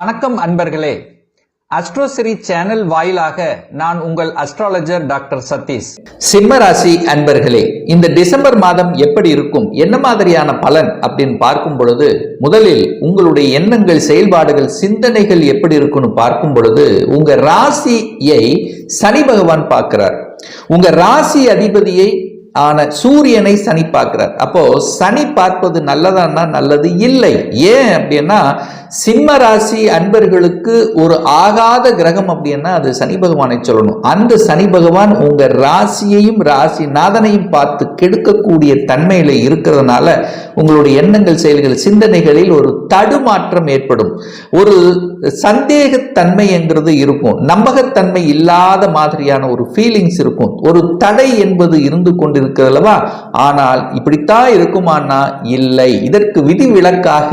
வணக்கம் அன்பர்களே. அஸ்ட்ரோசிரி சேனல் வாயிலாக நான் உங்கள் அஸ்ட்ராலஜர் டாக்டர் சதீஷ். சிம்ம ராசி அன்பர்களே இந்த டிசம்பர் மாதம் எப்படி இருக்கும்? என்ன மாதிரியான பலன் அப்படின்னு பார்க்கும் பொழுது முதலில் உங்களுடைய எண்ணங்கள் செயல்பாடுகள் சிந்தனைகள் எப்படி இருக்குன்னு பார்க்கும் பொழுது உங்க ராசியை சனி பகவான் பார்க்கிறார். உங்க ராசி அதிபதியை ஆன சூரியனை சனி பார்க்கிறார். அப்போ சனி பார்ப்பது நல்லதான்னா நல்லது இல்லை. ஏன் அப்படின்னா சிம்ம ராசி அன்பர்களுக்கு ஒரு ஆகாத கிரகம் அப்படின்னா அது சனி பகவானை சொல்லணும். அந்த சனி பகவான் உங்க ராசியையும் ராசி நாதனையும் பார்த்து கெடுக்கக்கூடிய தன்மையில இருக்கிறதுனால உங்களுடைய எண்ணங்கள் செயல்கள் சிந்தனைகளில் ஒரு தடுமாற்றம் ஏற்படும். ஒரு சந்தேகத்தன்மை என்கிறது இருக்கும். நம்பகத்தன்மை இல்லாத மாதிரியான ஒரு ஃபீலிங்ஸ் இருக்கும். ஒரு தடை என்பது இருந்து கொண்டிருக்கிறதுலவா ஆனால் இப்படித்தான் இருக்குமானா இல்லை. இதற்கு விதிவிலக்காக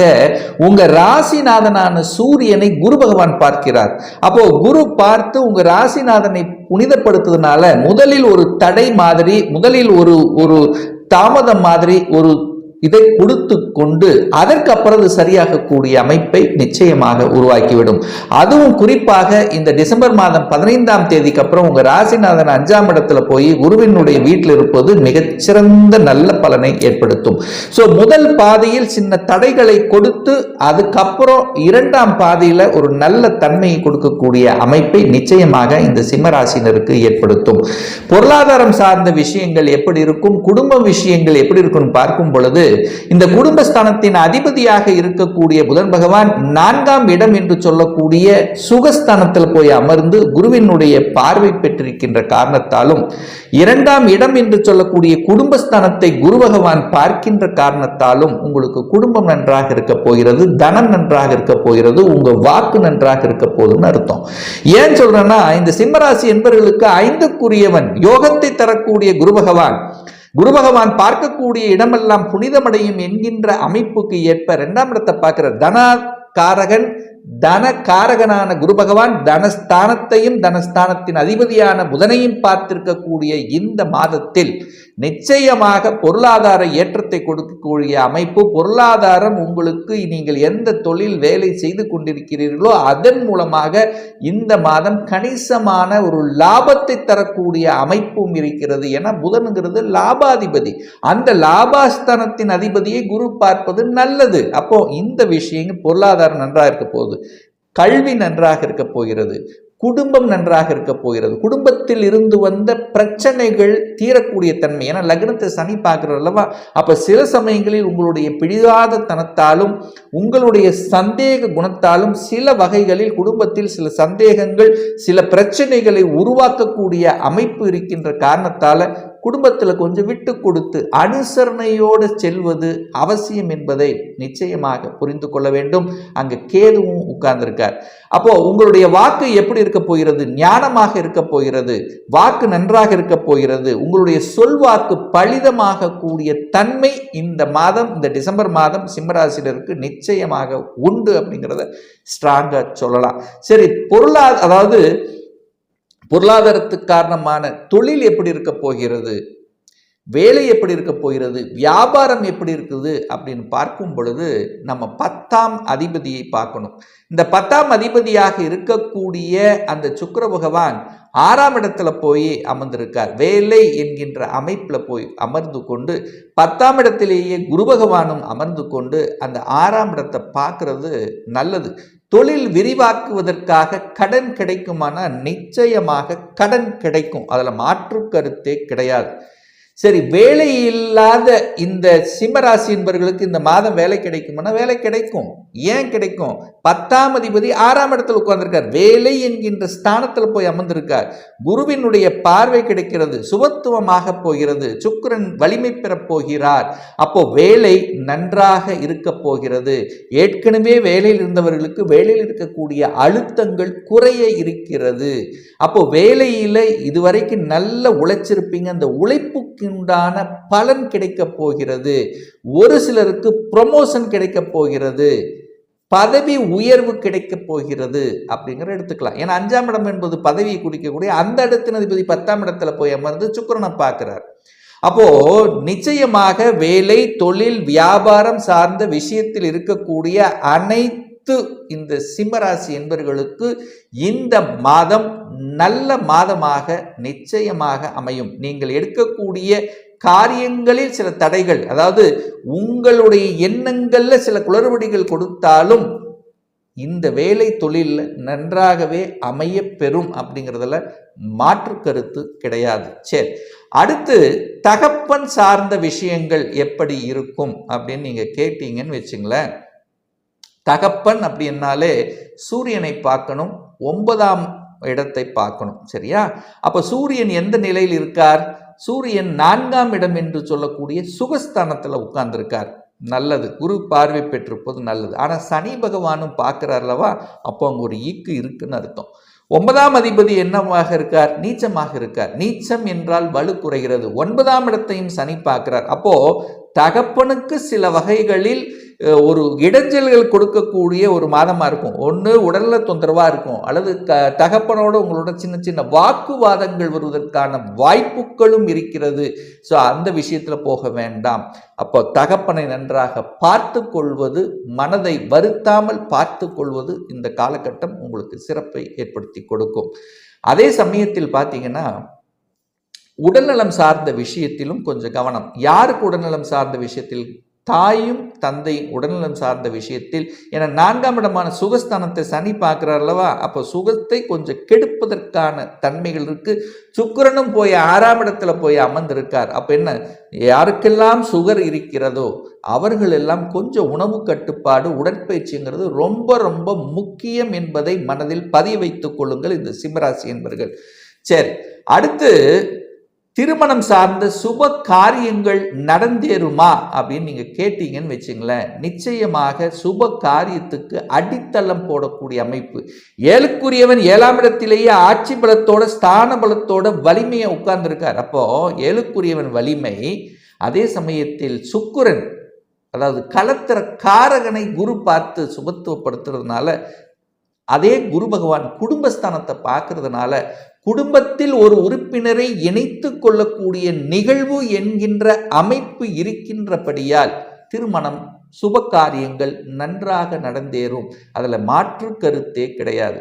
உங்க ராசிநாதனான சூரியனை குரு பகவான் பார்க்கிறார். அப்போ குரு பார்த்து உங்க ராசிநாதனை புனிதப்படுத்துறதுனால முதலில் ஒரு தடை மாதிரி முதலில் ஒரு ஒரு தாமதம் மாதிரி ஒரு இதை கொடுத்து கொண்டு அதற்கப்புறம் அது சரியாகக்கூடிய அமைப்பை நிச்சயமாக உருவாக்கிவிடும். அதுவும் குறிப்பாக இந்த டிசம்பர் மாதம் பதினைந்தாம் தேதிக்கு அப்புறம் உங்க ராசிநாதன் அஞ்சாம் இடத்துல போய் குருவினுடைய வீட்டில் இருப்பது மிகச்சிறந்த நல்ல பலனை ஏற்படுத்தும். ஸோ முதல் பாதையில் சின்ன தடைகளை கொடுத்து அதுக்கப்புறம் இரண்டாம் பாதையில ஒரு நல்ல தன்மையை கொடுக்கக்கூடிய அமைப்பை நிச்சயமாக இந்த சிம்மராசினருக்கு ஏற்படுத்தும். பொருளாதாரம் சார்ந்த விஷயங்கள் எப்படி இருக்கும்? குடும்ப விஷயங்கள் எப்படி இருக்கும்னு பார்க்கும் பொழுது இந்த குடும்பஸ்தானத்தின் அதிபதியாக இருக்கக்கூடிய புதன் பகவான் நான்காம் இடம் என்று சொல்லக்கூடிய சுகஸ்தானத்தில் போய் அமர்ந்து குருவினுடைய பார்வை பெற்றிருக்கின்ற காரணத்தாலும் இரண்டாம் இடம் என்று சொல்லக்கூடிய குடும்பஸ்தானத்தை குரு பகவான் பார்க்கின்ற காரணத்தாலும் உங்களுக்கு குடும்பம் நன்றாக இருக்க போகிறது தனம் நன்றாக இருக்க போகிறது உங்க வாக்கு நன்றாக இருக்க போதுன்னு அர்த்தம். ஏன் சொல்றேன்னா இந்த சிம்மராசி என்பவர்களுக்கு ஐந்துக்குரியவன் யோகத்தை தரக்கூடிய குரு பகவான் குரு பகவான் பார்க்கக்கூடிய இடமெல்லாம் புனிதமடையும் என்கின்ற அமைப்புக்கு ஏற்ப இரண்டாம் இடத்தை பார்க்கிற தனகாரகன் தன காரகனான குரு பகவான் தனஸ்தானத்தையும் தனஸ்தானத்தின் அதிபதியான புதனையும் பார்த்திருக்கக்கூடிய இந்த மாதத்தில் நிச்சயமாக பொருளாதார ஏற்றத்தை கொடுக்கக்கூடிய அமைப்பு பொருளாதாரம் உங்களுக்கு நீங்கள் எந்த தொழில் வேலை செய்து கொண்டிருக்கிறீர்களோ அதன் மூலமாக இந்த மாதம் கணிசமான ஒரு லாபத்தை தரக்கூடிய அமைப்பும் இருக்கிறது. என புதனுங்கிறது லாபாதிபதி. அந்த லாபாஸ்தானத்தின் அதிபதியை குரு பார்ப்பது நல்லது. அப்போ இந்த விஷயங்கள் பொருளாதாரம் நன்றாக இருக்க போகுது. கல்வி நன்றாக இருக்க போகிறது. குடும்பம் நன்றாக இருக்க போகிறது. குடும்பத்தில் இருந்து வந்த பிரச்சனைகள் தீரக்கூடிய தன்மை. ஏன்னா லக்னத்தை சனி பார்க்குறது அல்லவா? அப்போ சில சமயங்களில் உங்களுடைய பிடிவாத தனத்தாலும் உங்களுடைய சந்தேக குணத்தாலும் சில வகைகளில் குடும்பத்தில் சில சந்தேகங்கள் சில பிரச்சனைகளை உருவாக்கக்கூடிய அமைப்பு இருக்கின்ற காரணத்தால் குடும்பத்தில் கொஞ்சம் விட்டு கொடுத்து அனுசரணையோடு செல்வது அவசியம் என்பதை நிச்சயமாக புரிந்து கொள்ள வேண்டும். அங்கே கேதுவும் உட்கார்ந்திருக்கார். அப்போ உங்களுடைய வாக்கு எப்படி இருக்க போகிறது? ஞானமாக இருக்க போகிறது? வாக்கு நன்றாக இருக்க போகிறது? உங்களுடைய சொல்வாக்கு பலிதமாக கூடிய தன்மை இந்த மாதம் இந்த டிசம்பர் மாதம் சிம்மராசினருக்கு நிச்சயமாக உண்டு அப்படிங்கிறத ஸ்ட்ராங்காக சொல்லலாம். சரி பொருளாதார அதாவது பொருளாதாரத்துக்கு காரணமான தொழில் எப்படி இருக்க போகிறது? வேலை எப்படி இருக்க போகிறது? வியாபாரம் எப்படி இருக்குது? அப்படின்னு பார்க்கும் பொழுது நம்ம பத்தாம் அதிபதியை பார்க்கணும். இந்த பத்தாம் அதிபதியாக இருக்கக்கூடிய அந்த சுக்கர பகவான் ஆறாம் இடத்துல போய் அமர்ந்திருக்கார். வேலை என்கின்ற அமைப்பில் போய் அமர்ந்து கொண்டு பத்தாம் இடத்திலேயே குரு பகவானும் அமர்ந்து கொண்டு அந்த ஆறாம் இடத்தை பார்க்கறது நல்லது. தொழில் விரிவாக்குவதற்காக கடன் கிடைக்குமானா நிச்சயமாக கடன் கிடைக்கும். அதில் மாற்று கருத்தே கிடையாது. சரி வேலை இல்லாத இந்த சிம்மராசி என்பவர்களுக்கு இந்த மாதம் வேலை கிடைக்கும்னா? வேலை கிடைக்கும். ஏன் கிடைக்கும்? பத்தாம் அதிபதி ஆறாம் இடத்துல உட்கார்ந்துருக்கார். வேலை என்கின்ற ஸ்தானத்தில் போய் அமர்ந்திருக்கார். குருவினுடைய பார்வை கிடைக்கிறது. சுபத்துவமாக போகிறது. சுக்கரன் வலிமை பெறப் போகிறார். அப்போ வேலை நன்றாக இருக்க போகிறது. ஏற்கனவே வேலையில் இருந்தவர்களுக்கு வேலையில் இருக்கக்கூடிய அழுத்தங்கள் குறைய இருக்கிறது. அப்போ வேலையில் இதுவரைக்கும் நல்ல உழைச்சிருப்பீங்க. அந்த உழைப்புக்கு உண்டான பலன் கிடைக்க போகிறது. ஒரு சிலருக்கு ப்ரொமோஷன் கிடைக்க போகிறது. பதவி உயர்வு கிடைக்க போகிறது அப்படிங்கிற எடுத்துக்கலாம். ஏன்னா அஞ்சாம் இடம் என்பது பதவியை குறிக்கக்கூடிய அந்த இடத்தின் அதிபதி பத்தாம் இடத்துல போய் அமர்ந்து சுக்கிரனை பார்க்கிறார். அப்போ நிச்சயமாக வேலை தொழில் வியாபாரம் சார்ந்த விஷயத்தில் இருக்கக்கூடிய அனைத்து அனைத்து இந்த சிம்மராசி என்பவர்களுக்கு இந்த மாதம் நல்ல மாதமாக நிச்சயமாக அமையும். நீங்கள் எடுக்கக்கூடிய காரியங்களில் சில தடைகள் அதாவது உங்களுடைய எண்ணங்கள்ல சில குளறுபடிகள் கொடுத்தாலும் இந்த வேலை தொழில் நன்றாகவே அமைய பெறும் அப்படிங்கிறதுல மாற்று கருத்து கிடையாது. சரி அடுத்து தகப்பன் சார்ந்த விஷயங்கள் எப்படி இருக்கும் அப்படின்னு நீங்கள் கேட்டீங்கன்னு வச்சுங்களேன். தகப்பன் அப்படின்னாலே சூரியனை பார்க்கணும் ஒன்பதாம் இடத்தை பார்க்கணும் சரியா? அப்ப சூரியன் எந்த நிலையில் இருக்கார்? சூரியன் நான்காம் இடம் என்று சொல்லக்கூடிய சுகஸ்தானத்தில் உட்கார்ந்திருக்கார். நல்லது. குரு பார்வை பெற்றிருப்பது நல்லது. ஆனால் சனி பகவானும் பார்க்கிறார் அல்லவா? அப்போ அங்கே ஒரு ஈக்கு இருக்குன்னு அர்த்தம். ஒன்பதாம் அதிபதி என்னவாக இருக்கார்? நீச்சமாக இருக்கார். நீச்சம் என்றால் வலு குறைகிறது. ஒன்பதாம் இடத்தையும் சனி பார்க்கிறார். அப்போ தகப்பனுக்கு சில வகைகளில் ஒரு இடைஞ்சல்கள் கொடுக்கக்கூடிய ஒரு மாதமாக இருக்கும். ஒன்று உடலில் தொந்தரவாக இருக்கும். அல்லது க தகப்பனோட உங்களோட சின்ன சின்ன வாக்குவாதங்கள் வருவதற்கான வாய்ப்புகளும் இருக்கிறது. ஸோ அந்த விஷயத்தில் போக வேண்டாம். அப்போ தகப்பனை நன்றாக பார்த்து கொள்வது மனதை வருத்தாமல் பார்த்து கொள்வது இந்த காலகட்டம் உங்களுக்கு சிறப்பை ஏற்படுத்தி கொடுக்கும். அதே சமயத்தில் பார்த்தீங்கன்னா உடல்நலம் சார்ந்த விஷயத்திலும் கொஞ்சம் கவனம். யாருக்கு உடல்நலம் சார்ந்த விஷயத்தில்? தாயும் தந்தையும் உடல்நலம் சார்ந்த விஷயத்தில். என நான்காம் இடமான சுகஸ்தானத்தை சனி பார்க்கிறார் அல்லவா? அப்போ சுகத்தை கொஞ்சம் கெடுப்பதற்கான தன்மைகள் இருக்கு. சுக்கிரனும் போய் ஆறாம் இடத்துல போய் அமர்ந்திருக்கார். அப்போ என்ன? யாருக்கெல்லாம் சுகர் இருக்கிறதோ அவர்கள் எல்லாம் கொஞ்சம் உணவு கட்டுப்பாடு உடற்பயிற்சிங்கிறது ரொம்ப ரொம்ப முக்கியம் என்பதை மனதில் பதிய வைத்துக் கொள்ளுங்கள் இந்த சிம்மராசி என்பர்கள். சரி அடுத்து திருமணம் சார்ந்த சுப காரியங்கள் நடந்தேறுமா அப்படின்னு நீங்கள் கேட்டீங்கன்னு வச்சுங்களேன். நிச்சயமாக சுப காரியத்துக்கு அடித்தளம் போடக்கூடிய அமைப்பு. ஏழுக்குரியவன் ஏழாம் இடத்திலேயே ஆட்சி பலத்தோட ஸ்தான பலத்தோட வலிமையை உட்கார்ந்துருக்கார். அப்போ ஏழுக்குரியவன் வலிமை அதே சமயத்தில் சுக்குரன் அதாவது கலத்திர காரகனை குரு பார்த்து சுபத்துவப்படுத்துறதுனால அதே குரு பகவான் குடும்பஸ்தானத்தை பார்க்கறதுனால குடும்பத்தில் ஒரு உறுப்பினரை இணைத்து கொள்ளக்கூடிய நிகழ்வு என்கின்ற அமைப்பு இருக்கின்றபடியால் திருமணம் சுப காரியங்கள் நன்றாக நடந்தேறும். அதில் மாற்று கருத்தே கிடையாது.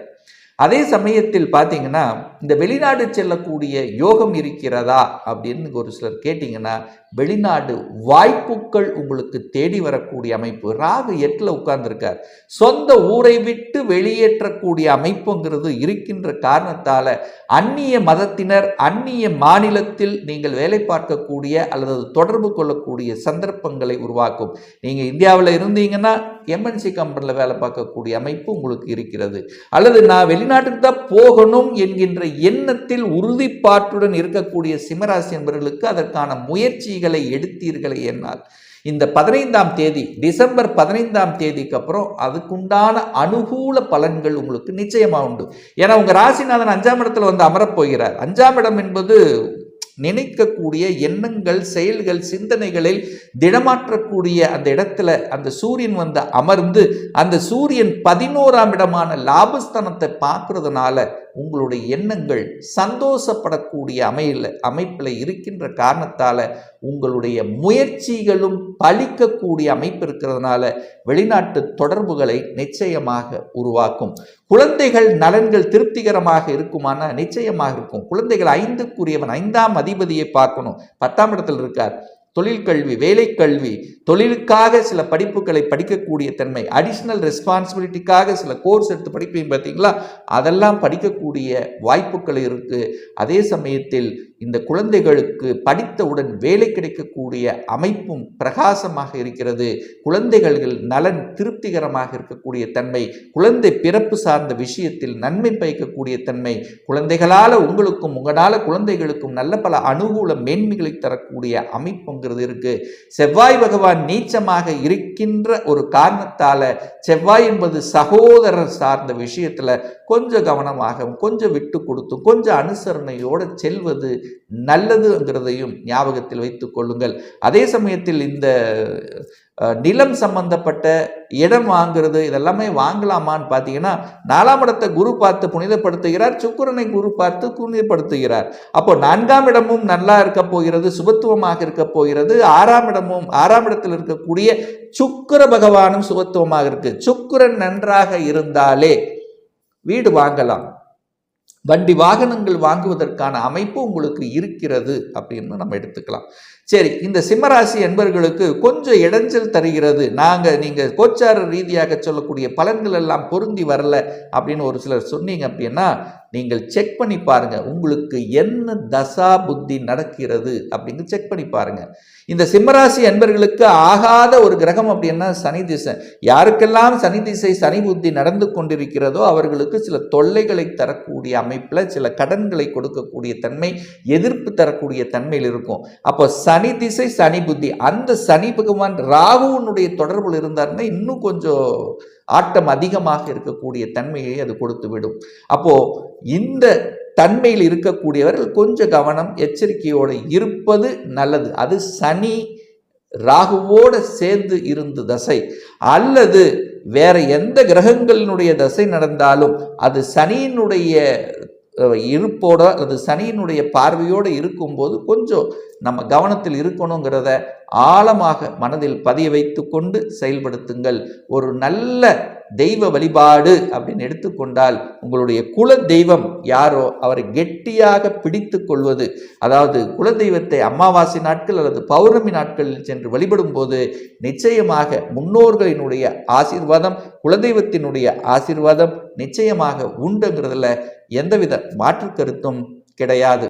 அதே சமயத்தில் பார்த்தீங்கன்னா இந்த வெளிநாடு செல்லக்கூடிய யோகம் இருக்கிறதா அப்படின்னு ஒரு சிலர் கேட்டிங்கன்னா வெளிநாடு வாய்ப்புகள் உங்களுக்கு தேடி வரக்கூடிய அமைப்பு. ராகு எட்டில் உட்கார்ந்துருக்கார். சொந்த ஊரை விட்டு வெளியேற்றக்கூடிய அமைப்புங்கிறது இருக்கின்ற காரணத்தால் அந்நிய மதத்தினர் அந்நிய மாநிலத்தில் நீங்கள் வேலை பார்க்கக்கூடிய அல்லது தொடர்பு கொள்ளக்கூடிய சந்தர்ப்பங்களை உருவாக்கும். நீங்கள் இந்தியாவில் இருந்தீங்கன்னா எம்என்சி கம்பெனியில் வேலை பார்க்கக்கூடிய அமைப்பு உங்களுக்கு இருக்கிறது. அல்லது நான் வெளிநாட்டுக்கு தான் போகணும் என்கின்ற எண்ணத்தில் உறுதிப்பாட்டுடன் இருக்கக்கூடிய சிம்மராசி என்பவர்களுக்கு அதற்கான முயற்சிகளை எடுத்தீர்களே என்னால். இந்த பதினைந்தாம் தேதி டிசம்பர் பதினைந்தாம் தேதிக்கு அப்புறம் அதுக்குண்டான அனுகூல பலன்கள் உங்களுக்கு நிச்சயமாக உண்டு. ஏன்னா உங்கள் ராசிநாதன் அஞ்சாம் இடத்துல வந்து அமரப் போகிறார். அஞ்சாம் இடம் என்பது நினைக்கக்கூடிய எண்ணங்கள் செயல்கள் சிந்தனைகளில் திடமாற்றக்கூடிய அந்த இடத்துல அந்த சூரியன் வந்து அமர்ந்து அந்த சூரியன் பதினோராம் இடமான லாபஸ்தானத்தை பார்க்கறதுனால உங்களுடைய எண்ணங்கள் சந்தோஷப்படக்கூடிய அமையில் அமைப்பில் இருக்கின்ற காரணத்தால் உங்களுடைய முயற்சிகளும் பழிக்கக்கூடிய அமைப்பு இருக்கிறதுனால வெளிநாட்டு தொடர்புகளை நிச்சயமாக உருவாக்கும். குழந்தைகள் நலன்கள் திருப்திகரமாக இருக்குமானா நிச்சயமாக இருக்கும். குழந்தைகள் ஐந்துக்குரியவன் ஐந்தாம் அதிபதியை பார்க்கணும். பத்தாம் இடத்தில் இருக்கார். தொழில் கல்வி வேலை கல்வி தொழிலுக்காக சில படிப்புகளை படிக்கக்கூடிய தன்மை அடிஷ்னல் ரெஸ்பான்சிபிலிட்டிக்காக சில கோர்ஸ் எடுத்து படிப்பீங்க பார்த்தீங்களா? அதெல்லாம் படிக்கக்கூடிய வாய்ப்புகள் இருக்குது அதே சமயத்தில் இந்த குழந்தைகளுக்கு படித்தவுடன் வேலை கிடைக்கக்கூடிய அமைப்பும் பிரகாசமாக இருக்கிறது. குழந்தைகள் நலன் திருப்திகரமாக இருக்கக்கூடிய தன்மை குழந்தை பிறப்பு சார்ந்த விஷயத்தில் நன்மை பயக்கக்கூடிய தன்மை குழந்தைகளால் உங்களுக்கும் உங்களால் குழந்தைகளுக்கும் நல்ல பல அனுகூல மேன்மைகளை தரக்கூடிய அமைப்புங்கிறது இருக்கு. செவ்வாய் பகவான் நீச்சமாக இருக்கின்ற ஒரு காரணத்தால செவ்வாய் என்பது சகோதரர் சார்ந்த விஷயத்துல கொஞ்சம் கவனமாகவும் கொஞ்சம் விட்டு கொடுத்தும் கொஞ்சம் அனுசரணையோடு செல்வது நல்லதுங்கிறதையும் ஞாபகத்தில் வைத்து கொள்ளுங்கள். அதே சமயத்தில் இந்த நிலம் சம்பந்தப்பட்ட இடம் வாங்குறது இதெல்லாமே வாங்கலாமான்னு பார்த்தீங்கன்னா நாலாம் இடத்தை குரு பார்த்து புனிதப்படுத்துகிறார் சுக்கிரனை குரு பார்த்து புனிதப்படுத்துகிறார். அப்போ நான்காம் இடமும் நல்லா இருக்க போகிறது சுபத்துவமாக இருக்க போகிறது. ஆறாம் இடமும் ஆறாம் இடத்தில் இருக்கக்கூடிய சுக்கிர பகவானும் சுபத்துவமாக இருக்கு. சுக்கிரன் நன்றாக இருந்தாலே வீடு வாங்கலாம். வண்டி வாகனங்கள் வாங்குவதற்கான அமைப்பு உங்களுக்கு இருக்கிறது அப்படின்னு நம்ம எடுத்துக்கலாம். சரி இந்த சிம்மராசி என்பர்களுக்கு கொஞ்சம் இடைஞ்சல் தருகிறது. நாங்கள் நீங்கள் கோச்சார ரீதியாக சொல்லக்கூடிய பலன்கள் எல்லாம் பொருந்தி வரல அப்படின்னு ஒரு சிலர் சொன்னீங்க அப்படின்னா நீங்கள் செக் பண்ணி பாருங்கள் உங்களுக்கு என்ன தசா புத்தி நடக்கிறது அப்படின்னு செக் பண்ணி பாருங்கள் இந்த சிம்மராசி என்பர்களுக்கு ஆகாத ஒரு கிரகம் அப்படின்னா சனி திசை. யாருக்கெல்லாம் சனி திசை சனி புத்தி நடந்து கொண்டிருக்கிறதோ அவர்களுக்கு சில தொல்லைகளை தரக்கூடிய அமைப்பில் சில கடன்களை கொடுக்கக்கூடிய தன்மை எதிர்ப்பு தரக்கூடிய தன்மையில் இருக்கும். அப்போ சனி திசை சனி புத்தி. அந்த சனி பகவான் ராகுவனுடைய தொடர்பில் இருந்தாருன்னா இன்னும் கொஞ்சம் ஆட்டம் அதிகமாக இருக்கக்கூடிய தன்மையை அது கொடுத்து விடும் அப்போ இந்த தன்மையில் இருக்கக்கூடியவர்கள் கொஞ்சம் கவனம் எச்சரிக்கையோடு இருப்பது நல்லது. அது சனி ராகுவோடு சேர்ந்து இருந்த தசை. அல்லது வேற எந்த கிரகங்களினுடைய தசை நடந்தாலும் அது சனியினுடைய இருப்போட அது சனியினுடைய பார்வையோடு இருக்கும்போது கொஞ்சம் நம்ம கவனத்தில் இருக்கணுங்கிறத ஆழமாக மனதில் பதிய வைத்து கொண்டு செயல்படுத்துங்கள். ஒரு நல்ல தெய்வ வழிபாடு அப்படின்னு எடுத்துக்கொண்டால் உங்களுடைய குல தெய்வம் யாரோ அவரை கெட்டியாக பிடித்து கொள்வது. அதாவது குல தெய்வத்தை அமாவாசை நாட்கள் அல்லது பௌர்ணமி நாட்களில் சென்று வழிபடும் போது நிச்சயமாக முன்னோர்களினுடைய ஆசீர்வாதம் குலதெய்வத்தினுடைய ஆசீர்வாதம் நிச்சயமாக உண்டுங்கிறதுல எந்தவித மாற்று கருத்தும் கிடையாது.